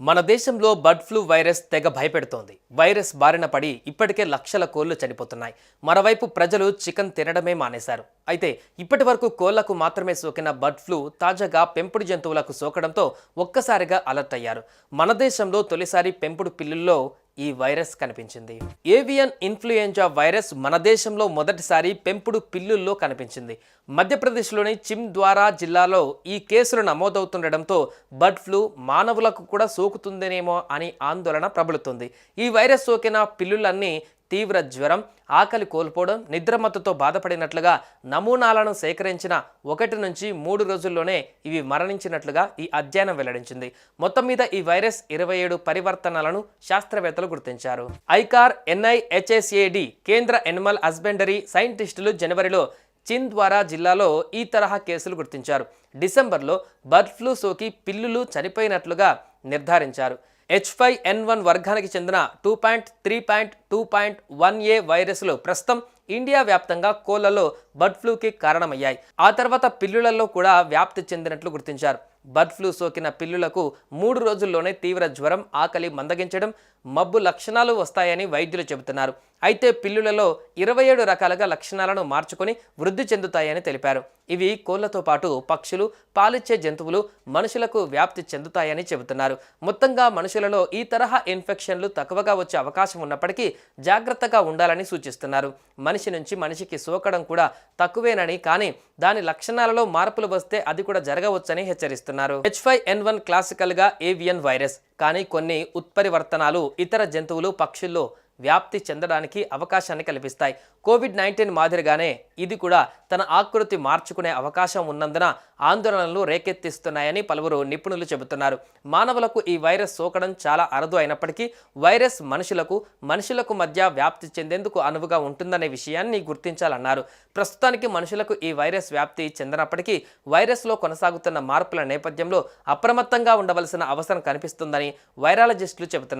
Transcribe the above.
మన దేశంలో bird flu virus తెగ భయపెడుతోంది. వైరస్ బారిన పడి ఇప్పటికే లక్షల కోళ్ళు చనిపోతున్నాయి. మరోవైపు ప్రజలు చికెన్ తినడమే మానేశారు. అయితే ఇప్పటి వరకు కోళ్ళకు మాత్రమే సోకిన బర్డ్ ఫ్లూ తాజాగా పెంపుడు జంతువులకు సోకడంతో ఒక్కసారిగా అలర్ట్ అయ్యారు. మన దేశంలో తొలిసారి పెంపుడు పిల్లుల్లో ఈ వైరస్ కనిపించింది. ఏవియన్ ఇన్ఫ్లుయెంజా వైరస్ మన దేశంలో మొదటిసారి పెంపుడు పిల్లుల్లో కనిపించింది. మధ్యప్రదేశ్లోని చిమ్ద్వారా జిల్లాలో ఈ కేసులు నమోదవుతుండటంతో బర్డ్ ఫ్లూ మానవులకు కూడా సోకుతుందేనేమో అని ఆందోళన ప్రబలుతుంది. ఈ వైరస్ సోకిన పిల్లులన్నీ తీవ్ర జ్వరం ఆకలి కోల్పోవడం నిద్రమత్తుతో బాధపడినట్లుగా నమూనాలను సేకరించిన ఒకటి నుంచి మూడు రోజుల్లోనే ఇవి మరణించినట్లుగా ఈ అధ్యయనం వెల్లడించింది. మొత్తం మీద ఈ వైరస్ ఇరవై ఏడు పరివర్తనలను శాస్త్రవేత్తలు గుర్తించారు. ఐకార్ ఎన్ఐహెచ్ఎస్ఏడి కేంద్ర ఎనిమల్ హస్బెండరీ సైంటిస్టులు జనవరిలో చింద్వారా జిల్లాలో ఈ తరహా కేసులు గుర్తించారు. డిసెంబర్లో బర్డ్ ఫ్లూ సోకి పిల్లులు చనిపోయినట్లుగా నిర్ధారించారు. హెచ్ ఫైవ్ ఎన్ వన్ వర్గానికి చెందిన two point three point two point one A వైరస్లు ప్రస్తుతం ఇండియా వ్యాప్తంగా కోళ్ళలో బర్డ్ ఫ్లూకి కారణమయ్యాయి. ఆ తర్వాత పిల్లులలో కూడా వ్యాప్తి చెందినట్లు గుర్తించారు. బర్డ్ ఫ్లూ సోకిన పిల్లులకు మూడు రోజుల్లోనే తీవ్ర జ్వరం ఆకలి మందగించడం మబ్బు లక్షణాలు వస్తాయని వైద్యులు చెబుతున్నారు. అయితే పిల్లులలో ఇరవై ఏడు రకాలుగా లక్షణాలను మార్చుకొని వృద్ధి చెందుతాయని తెలిపారు. ఇవి కోళ్ళతో పాటు పక్షులు పాలిచ్చే జంతువులు మనుషులకు వ్యాప్తి చెందుతాయని చెబుతున్నారు. మొత్తంగా మనుషులలో ఈ తరహా ఇన్ఫెక్షన్లు తక్కువగా వచ్చే అవకాశం ఉన్నప్పటికీ జాగ్రత్తగా ఉండాలని సూచిస్తున్నారు. మనిషి నుంచి మనిషికి సోకడం కూడా తక్కువేనని కానీ దాని లక్షణాలలో మార్పులు వస్తే అది కూడా జరగవచ్చని హెచ్చరిస్తున్నారు. హెచ్ ఫైవ్ ఎన్ వన్ క్లాసికల్గా ఏవియన్ వైరస్ కానీ కొన్ని ఉత్పరివర్తనాలు ఇతర జంతువులు పక్షుల్లో వ్యాప్తి చెందడానికి అవకాశాన్ని కల్పిస్తాయి. కోవిడ్ నైన్టీన్ మాదిరిగానే ఇది కూడా తన ఆకృతి మార్చుకునే అవకాశం ఉన్నందున ఆందోళనలు రేకెత్తిస్తున్నాయని పలువురు నిపుణులు చెబుతున్నారు. మానవులకు ఈ వైరస్ సోకడం చాలా అరుదు అయినప్పటికీ వైరస్ మనుషులకు మనుషులకు మధ్య వ్యాప్తి చెందేందుకు అనువుగా ఉంటుందనే విషయాన్ని గుర్తించాలన్నారు. ప్రస్తుతానికి మనుషులకు ఈ వైరస్ వ్యాప్తి చెందనప్పటికీ వైరస్లో కొనసాగుతున్న మార్పుల నేపథ్యంలో అప్రమత్తంగా ఉండవలసిన అవసరం కనిపిస్తుందని వైరాలజిస్టులు చెబుతున్నారు.